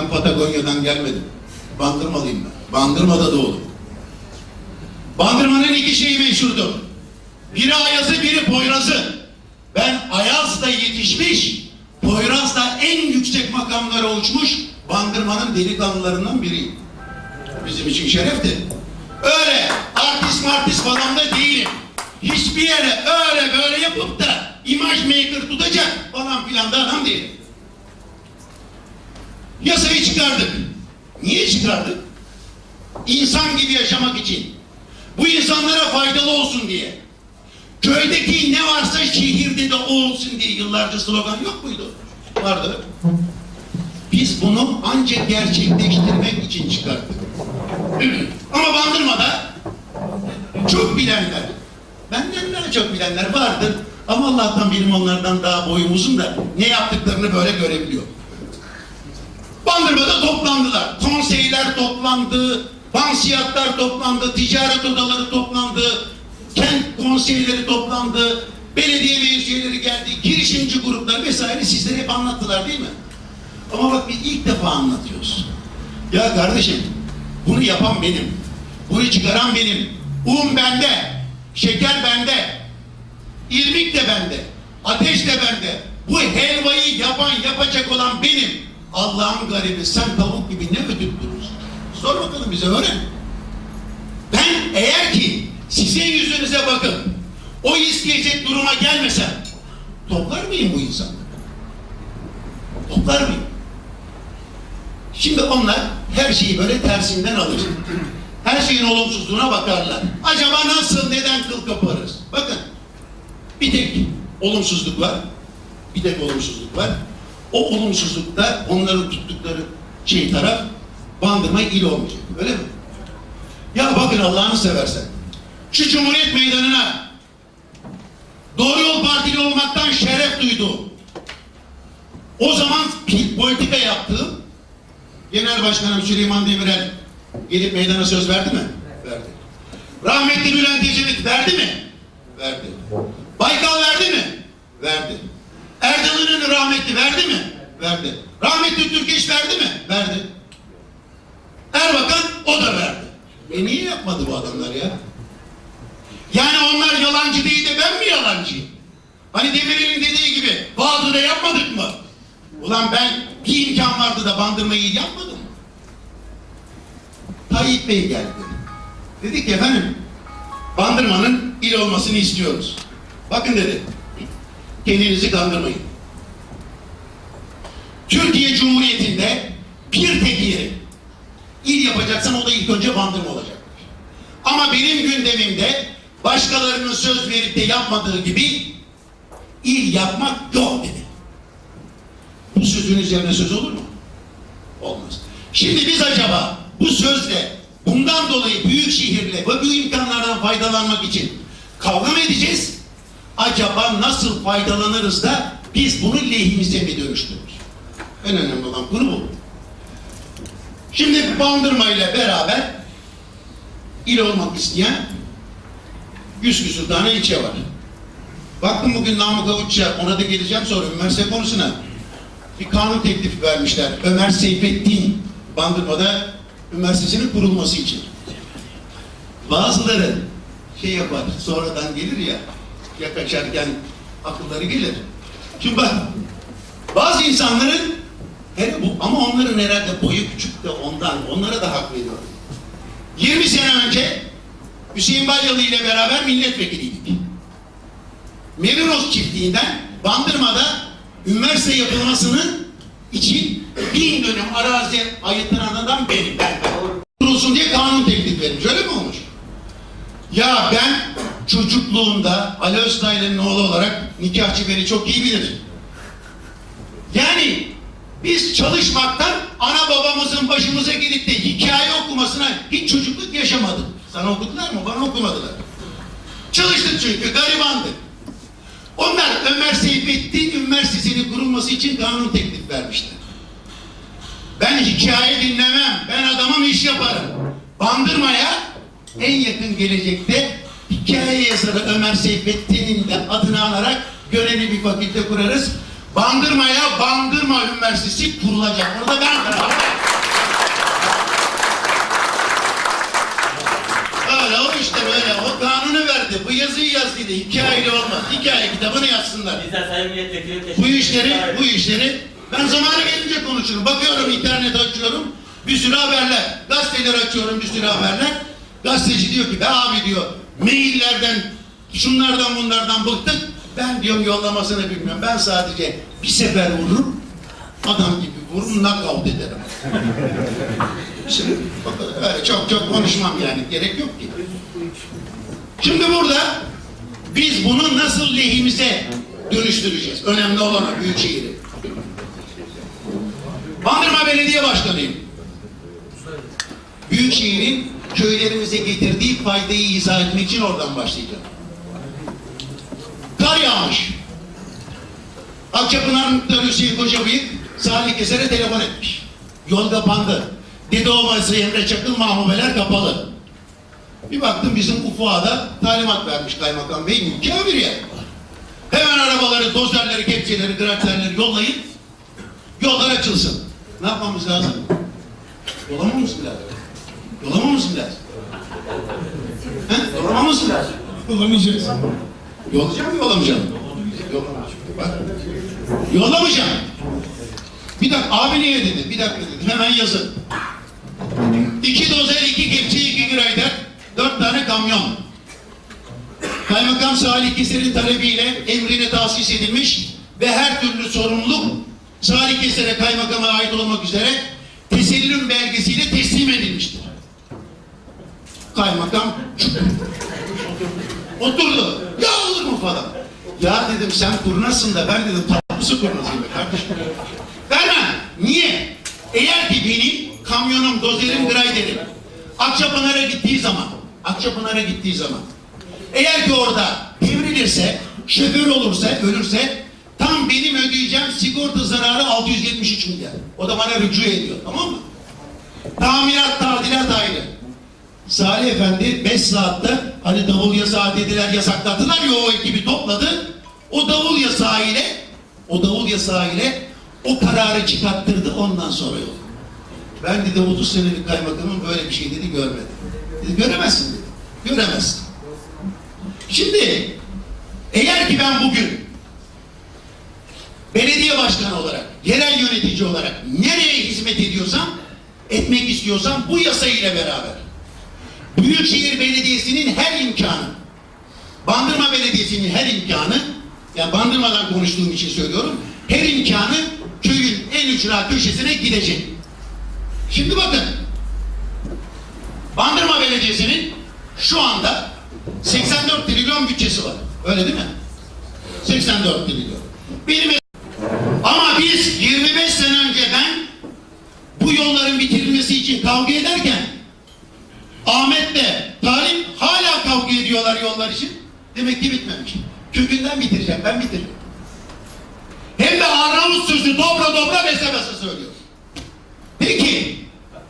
Ben Patagonya'dan gelmedim. Bandırmalıyım ben. Bandırmada doğdum. Bandırmanın iki şeyi meşhurdur. Biri Ayaz'ı, biri Poyraz'ı. Ben Ayaz'da yetişmiş, Poyraz'da en yüksek makamlara uçmuş Bandırmanın delikanlılarından biriyim. Bizim için şerefti. Öyle artist martist falan da değilim. Hiçbir yere öyle böyle yapıp da imaj maker tutacak falan filan da adam değilim. Yasayı çıkardık. Niye çıkardık? İnsan gibi yaşamak için. Bu insanlara faydalı olsun diye. Köydeki ne varsa şehirde de olsun diye yıllarca slogan yok muydu? Vardı. Biz bunu ancak gerçekleştirmek için çıkarttık. Ama Bandırma'da çok bilenler, benden daha çok bilenler vardır. Ama Allah'tan benim onlardan daha boyum uzun da ne yaptıklarını böyle görebiliyor. Toplandılar. Konseyler toplandı, bansiyatlar toplandı, ticaret odaları toplandı, kent konseyleri toplandı, belediye meclisleri geldi, girişimci gruplar vesaire sizlere hep anlattılar değil mi? Ama bak biz ilk defa anlatıyoruz. Ya kardeşim, bunu yapan benim, bunu çıkaran benim, un bende, şeker bende, irmik de bende, ateş de bende. Bu helvayı yapan, yapacak olan benim. Allah'ın garibi sen tavuk gibi ne ödüp durursun? Sor bakalım bize öğren. Ben eğer ki sizin yüzünüze bakıp o isteyecek duruma gelmesem toplar mıyım bu insanları? Toplar mıyım? Şimdi onlar her şeyi böyle tersinden alır. Her şeyin olumsuzluğuna bakarlar. Acaba nasıl, neden kıl kaparız? Bakın, bir tek olumsuzluk var. Bir tek olumsuzluk var. O olumsuzlukta onların tuttukları şey taraf bandırma il olmayacak. Öyle mi? Ya bakın Allah'ını seversen. Şu Cumhuriyet Meydanı'na Doğru Yol Partili olmaktan şeref duydu. O zaman politika yaptığım Genel Başkanım Süleyman Demirel gelip meydana söz verdi mi? Verdi. Rahmetli Bülent Ecevit verdi mi? Verdi. Baykal verdi mi? Verdi. Erdal İnönü rahmetli verdi mi? Verdi. Rahmetli Türkeş verdi mi? Verdi. Erbakan o da verdi. E niye yapmadı bu adamlar ya? Yani onlar yalancı değil de ben mi yalancıyım? Hani Demirel'in dediği gibi Bağdat'da yapmadık mı? Ulan ben bir imkan vardı da bandırmayı yapmadım. Tayyip Bey geldi. Dedik ki efendim bandırmanın il olmasını istiyoruz. Bakın dedi. Kendinizi kandırmayın. Türkiye Cumhuriyeti'nde bir tek yeri il yapacaksan o da ilk önce bandırma olacak. Ama benim gündemimde başkalarının söz verip de yapmadığı gibi il yapmak yok dedi. Bu sözün üzerine söz olur mu? Olmaz. Şimdi biz acaba bu sözle bundan dolayı büyük şehirle ve bu imkanlardan faydalanmak için kavga mı edeceğiz? Acaba nasıl faydalanırız da biz bunu lehimize mi dönüştürürüz? En önemli olan konu bu. Şimdi Bandırma ile beraber il olmak isteyen yüz küsur tane ilçe var. Baktım bugün Namık Avutçı'ya, ona da geleceğim sonra üniversite konusuna. Bir kanun teklifi vermişler. Ömer Seyfettin Bandırma'da üniversitesinin kurulması için. Bazıları şey yapar, sonradan gelir ya, ya kaçarken akılları gelir. Şimdi bak, bazı insanların hele bu, ama onların herhalde boyu küçük de ondan, onlara da hak veriyorum. 20 sene önce Hüseyin Balyalı ile beraber milletvekiliydik. Merinos çiftliğinden Bandırma'da üniversite yapılmasının için bin dönüm arazi ayıttıranlardan benim. Ben, ben. Kurulsun diye kanun teklif vermiş. Öyle mi olmuş? Ya ben çocukluğumda Ali Öztaylı'nın oğlu olarak nikahçı beni çok iyi bilir. Yani biz çalışmaktan ana babamızın başımıza gelip de hikaye okumasına hiç çocukluk yaşamadık. Sana okudular mı? Bana okumadılar. Çalıştık çünkü garibandık. Onlar Ömer Seyfettin Üniversitesi'nin kurulması için kanun teklif vermişler. Ben hikaye dinlemem. Ben adamım iş yaparım. Bandırmaya en yakın gelecekte Hikaye yazarı Ömer Seyfettin'in de adını alarak göreli bir fakülte kurarız. Bandırma'ya Bandırma Üniversitesi kurulacak. Orada ben Öyle o işte böyle. O kanunu verdi. Bu yazıyı yazdıydı. Hikayeyle olmaz. Hikaye kitabını yazsınlar. Bizden Sayın Milletvekili teşekkür Bu işleri, bu işleri ben zamanı gelince konuşurum. Bakıyorum internet açıyorum. Bir sürü haberler. Gazeteler açıyorum bir sürü haberler. Gazeteci diyor ki be abi diyor maillerden şunlardan bunlardan bıktık. Ben diyorum yollamasını bilmiyorum. Ben sadece bir sefer vururum. Adam gibi vururum knockout ederim. Şimdi öyle çok çok konuşmam yani. Gerek yok ki. Şimdi burada biz bunu nasıl lehimize dönüştüreceğiz? Önemli olan o Büyükşehir'i. Bandırma Belediye Başkanıyım. Büyükşehir'in köylerimize getirdiği faydayı izah etmek için oradan başlayacağım. Kar yağmış. Akçapınar Muhtarı Hüseyin Kocabıyık Salih Keser'e telefon etmiş. Yol kapandı. Dede Ovası Emre Çakıl Mahmubeler kapalı. Bir baktım bizim ufuğa talimat vermiş kaymakam bey mükemmel yer. Hemen arabaları, dozerleri, kepçeleri, graterleri yollayın. Yollar açılsın. Ne yapmamız lazım? Yolamamız mı lazım? Yolamamız mı lazım? He? Yolamamız mı lazım? Bulamayacağız. Yollayacağım mı yollamayacağım? Yollamayacağım. Yollamayacağım. Bir dakika abi niye dedi? Bir dakika dedi. Hemen yazın. İki dozer, iki kepçe, iki grader, dört tane kamyon. Kaymakam Salih Keser'in talebiyle emrine tahsis edilmiş ve her türlü sorumluluk Salih Keser'e kaymakama ait olmak üzere tesellüm belgesiyle Kaymakam oturdu. Ya olur mu falan. Ya dedim sen kurnazsın da ben dedim tatlısı kurnazıyım be kardeşim. Vermem. Niye? Eğer ki benim kamyonum, dozerim, graderim Akçapınar'a gittiği zaman Akçapınar'a gittiği zaman eğer ki orada devrilirse, şoför olursa, ölürse tam benim ödeyeceğim sigorta zararı 673 milyar. O da bana rücu ediyor. Tamam mı? Tamirat, tadilat ayrı. Salih Efendi 5 saatte hani davul yasağı dediler yasakladılar ya o ekibi topladı. O davul yasağı ile o davul yasağı ile o kararı çıkarttırdı ondan sonra yok. Ben dedi 30 senelik kaymakamın böyle bir şey dedi görmedim. Dedi, göremezsin dedi. Göremezsin. Şimdi eğer ki ben bugün belediye başkanı olarak, yerel yönetici olarak nereye hizmet ediyorsam, etmek istiyorsam bu yasa ile beraber Büyükşehir Belediyesi'nin her imkanı, Bandırma Belediyesi'nin her imkanı, yani Bandırma'dan konuştuğum için söylüyorum, her imkanı köyün en ücra köşesine gidecek. Şimdi bakın, Bandırma Belediyesi'nin şu anda 84 trilyon bütçesi var. Öyle değil mi? 84 trilyon. Benim ama biz 25 sene önce ben bu yolların bitirilmesi için kavga ederken Ahmet'le Talip hala yollar için. Demek ki bitmemiş. Kökünden bitireceğim. Ben bitiririm. Hem de Arnavut sözü dobra dobra bese söylüyor. Peki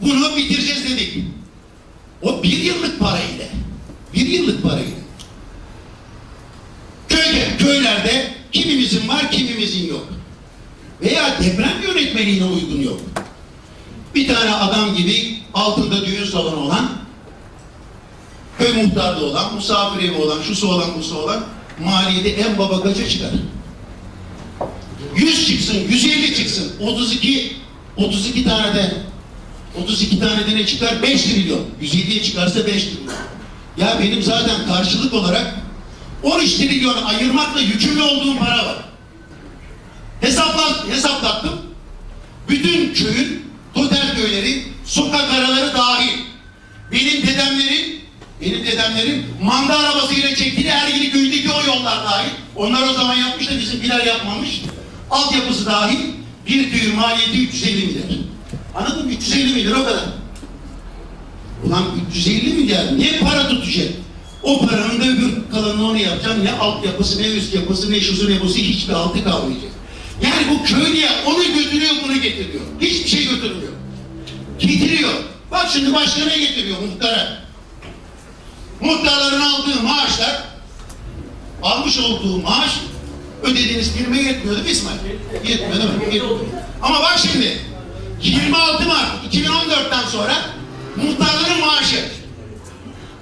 bunu bitireceğiz dedik. O bir yıllık parayla. Bir yıllık parayla. Köyde, köylerde kimimizin var kimimizin yok. Veya deprem yönetmeliğine uygun yok. Bir tane adam gibi altında düğün salonu olan köy muhtarlığı olan, misafir evi olan, şusu olan, busu olan maliyeti en baba kaça çıkar? 100 çıksın, 150 çıksın, 32 32 tane de 32 tane de ne çıkar? 5 trilyon. 107'ye çıkarsa 5 trilyon. Ya benim zaten karşılık olarak 13 trilyon ayırmakla yükümlü olduğum para var. Hesapla, hesaplattım. Bütün köyün, total köylerin, sokak araları dahil. Benim dedemlerin, benim dedemlerin manda arabasıyla çektiği Ergili köyündeki o yollar dahil. Onlar o zaman yapmış da bizimkiler yapmamış. Altyapısı dahil bir köyün maliyeti 350 milyar. Anladın mı? 350 milyar o kadar. Ulan 350 milyar niye para tutacak? O paranın da öbür kalanını onu yapacağım. Ne altyapısı, ne üst yapısı, ne şusu, ne busu hiçbir altı kalmayacak. Yani bu köylüye onu götürüyor, bunu getiriyor. Hiçbir şey götürmüyor. Getiriyor. Bak şimdi başka ne getiriyor muhtara? Muhtarların aldığı maaşlar, almış olduğu maaş ödediğiniz firmaya yetmiyor değil mi İsmail? Yetmiyor değil mi? Yetmiyor. Ama bak şimdi 26 Mart 2014'ten sonra muhtarların maaşı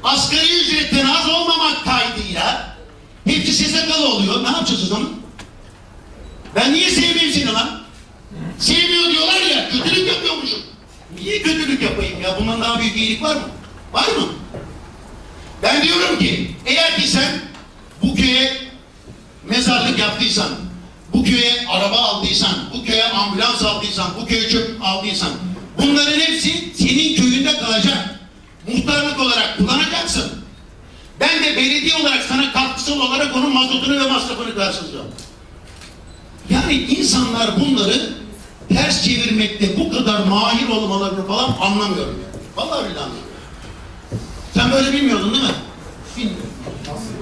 asgari ücretten az olmamak kaydıyla hepsi SSK'lı oluyor. Ne yapacağız o zaman? Ben niye sevmeyeyim seni lan? Sevmiyor diyorlar ya, kötülük yapıyormuşum. Niye kötülük yapayım ya? Bundan daha büyük iyilik var mı? Var mı? Ben diyorum ki, eğer ki sen bu köye mezarlık yaptıysan, bu köye araba aldıysan, bu köye ambulans aldıysan, bu köye çöp aldıysan, bunların hepsi senin köyünde kalacak. Muhtarlık olarak kullanacaksın. Ben de belediye olarak sana katkısal olarak onun mazotunu ve masrafını karşılayacağım. Yani insanlar bunları ters çevirmekte bu kadar mahir olmalarını falan anlamıyorum. Yani. Vallahi billahi anlamıyorum. Sen böyle bilmiyordun değil mi? Bilmiyorum.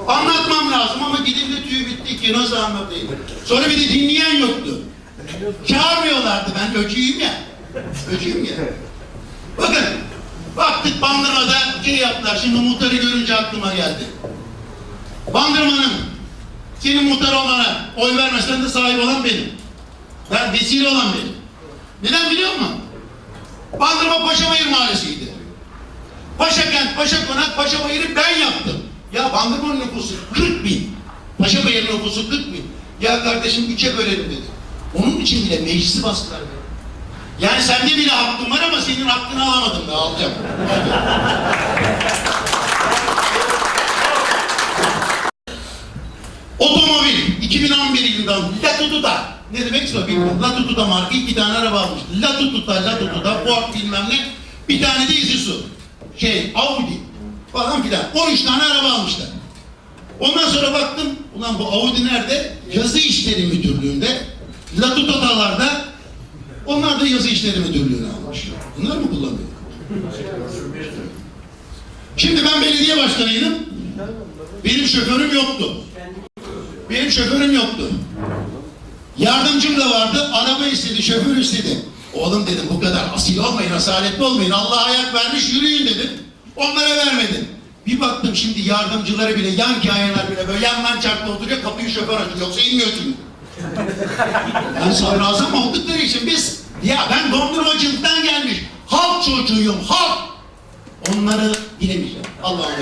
Anlatmam lazım ama dilimde tüy bitti ki nasıl anlatayım? Sonra bir de dinleyen yoktu. Çağırmıyorlardı ben öcüyüm ya. Öcüyüm ya. Bakın baktık Bandırma'da şey yaptılar. Şimdi muhtarı görünce aklıma geldi. Bandırma'nın senin muhtar olmana oy vermesen de sahip olan benim. Ben vesile olan benim. Neden biliyor musun? Bandırma Paşabayır Mahallesi'ydi. Paşakent, Paşa Konak, Paşabayır'ı ben yaptım. Ya Bandırma'nın nüfusu 40 bin. Paşabayır nüfusu 40 bin. Ya kardeşim üçe bölelim dedi. Onun için bile meclisi bastılar beni. Yani sende bile hakkın var ama senin hakkını alamadım da alacağım. Otomobil 2011 yılından Latutu'da ne demek o bilmiyorum. Latutu'da marka iki tane araba almış. Latutu'da, Latutu'da Ford bilmem ne. Bir tane de Isuzu. Şey Audi falan filan. 13 tane araba almışlar. Ondan sonra baktım ulan bu Audi nerede? Yazı İşleri Müdürlüğü'nde. Latutatalarda onlar da yazı işleri müdürlüğüne almış. Bunlar mı kullanıyor? Şimdi ben belediye başkanıydım. Benim şoförüm yoktu. Benim şoförüm yoktu. Yardımcım da vardı. Araba istedi, şoför istedi. Oğlum dedim bu kadar asil olmayın, asaletli olmayın. Allah ayak vermiş yürüyün dedim. Onlara vermedim. Bir baktım şimdi yardımcıları bile, yan kayalar bile böyle yandan çarptı oturuyor, kapıyı şoför açıyor. Yoksa inmiyor. Ben sadrazam oldukları için biz, ya ben dondurmacılıktan gelmiş, halk çocuğuyum, halk. Onları bilemeyeceğim. Allah'ım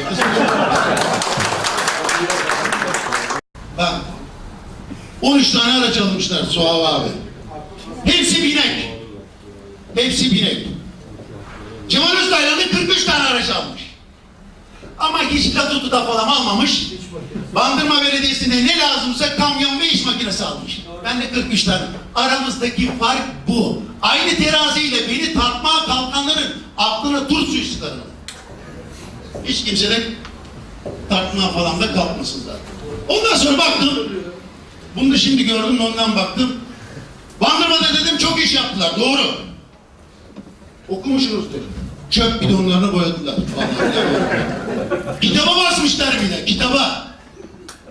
Bak, 13 tane araç almışlar Suav abi. Hepsi binek. Hepsi binek. Cemal Usta'yla da 43 tane araç almış. Ama hiç katutu da falan almamış. Bandırma Belediyesi'nde ne lazımsa kamyon ve iş makinesi almış. Ben de 43 tane. Aramızdaki fark bu. Aynı teraziyle beni tartmaya kalkanların aklına tur suyu sıkarım. Hiç kimse de tartmaya falan da kalkmasın zaten. Ondan sonra baktım. Bunu da şimdi gördüm ondan baktım. Bandırma'da dedim çok iş yaptılar. Doğru. Okumuşsunuz dedim. Çöp bidonlarını boyadılar. Kitaba basmışlar bile. Kitaba.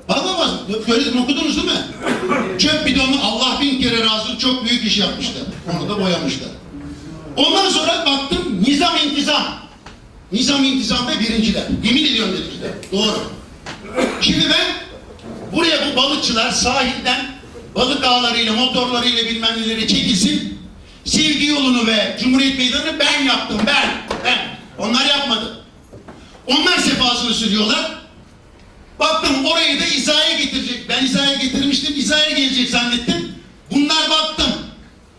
Valla bas. Söyledim okudunuz değil mi? Çöp bidonu Allah bin kere razı çok büyük iş yapmışlar. Onu da boyamışlar. Ondan sonra baktım nizam intizam. Nizam intizamda birinciler. Yemin ediyorum dedim Doğru. Şimdi ben buraya bu balıkçılar sahilden balık ağlarıyla, motorlarıyla bilmem neleri çekilsin. Sevgi yolunu ve Cumhuriyet Meydanı'nı ben yaptım, ben, ben. Onlar yapmadı. Onlar sefasını sürüyorlar. Baktım orayı da hizaya getirecek. Ben hizaya getirmiştim, hizaya gelecek zannettim. Bunlar baktım.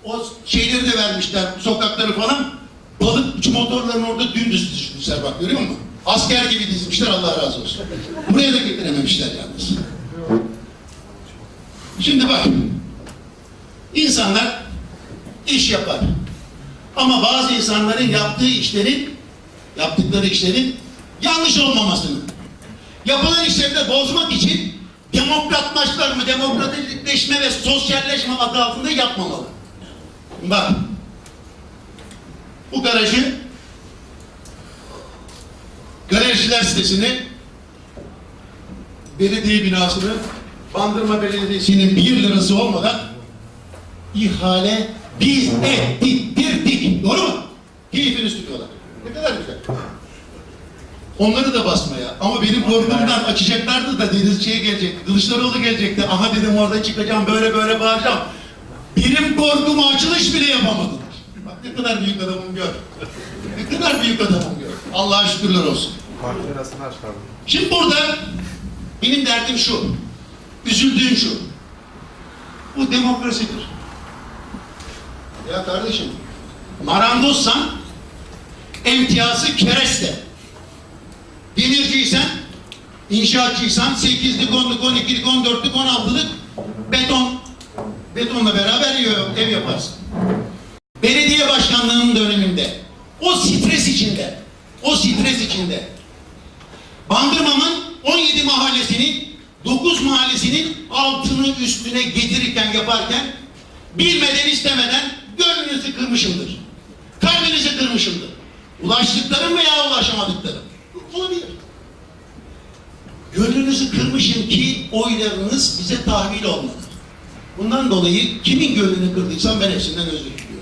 O şeyleri de vermişler, sokakları falan. Balıkçı motorların orada dümdüz dizmişler bak görüyor musun? Asker gibi dizmişler Allah razı olsun. Buraya da getirememişler yalnız. Şimdi bak. insanlar iş yapar. Ama bazı insanların yaptığı işlerin yaptıkları işlerin yanlış olmamasını yapılan işleri bozmak için demokratlaşma, demokratikleşme ve sosyalleşme adı altında yapmamalı. Bak bu garajı garajcılar sitesini belediye binasını Bandırma Belediyesi'nin bir lirası olmadan ihale biz ettirdik. Doğru mu? Keyfini tutuyorlar. Ne kadar güzel. Onları da basmaya. Ama benim korkumdan açacaklardı da Denizci'ye gelecek. Kılıçdaroğlu gelecekti. Aha dedim orada çıkacağım böyle böyle bağıracağım. Benim korkumu açılış bile yapamadılar. Bak ne kadar büyük adamım gör. Ne kadar büyük adamım gör. Allah'a şükürler olsun. Şimdi burada benim derdim şu. Üzüldüğüm şu. Bu demokrasidir. Ya kardeşim, marangozsan emtiyazı kereste. Demirciysen, inşaatçıysan 8'lik, 10'luk, 12'lik, 14'lük, 16'lık beton. Betonla beraber ev yaparsın. Belediye başkanlığının döneminde o stres içinde, o stres içinde Bandırma'nın 17 mahallesinin 9 mahallesinin altını üstüne getirirken yaparken bilmeden istemeden gönlünüzü kırmışımdır. Kalbinizi kırmışımdır. Ulaştıklarım veya ulaşamadıklarım. Olabilir. Gönlünüzü kırmışım ki oylarınız bize tahvil olmadı. Bundan dolayı kimin gönlünü kırdıysam ben hepsinden özür diliyorum.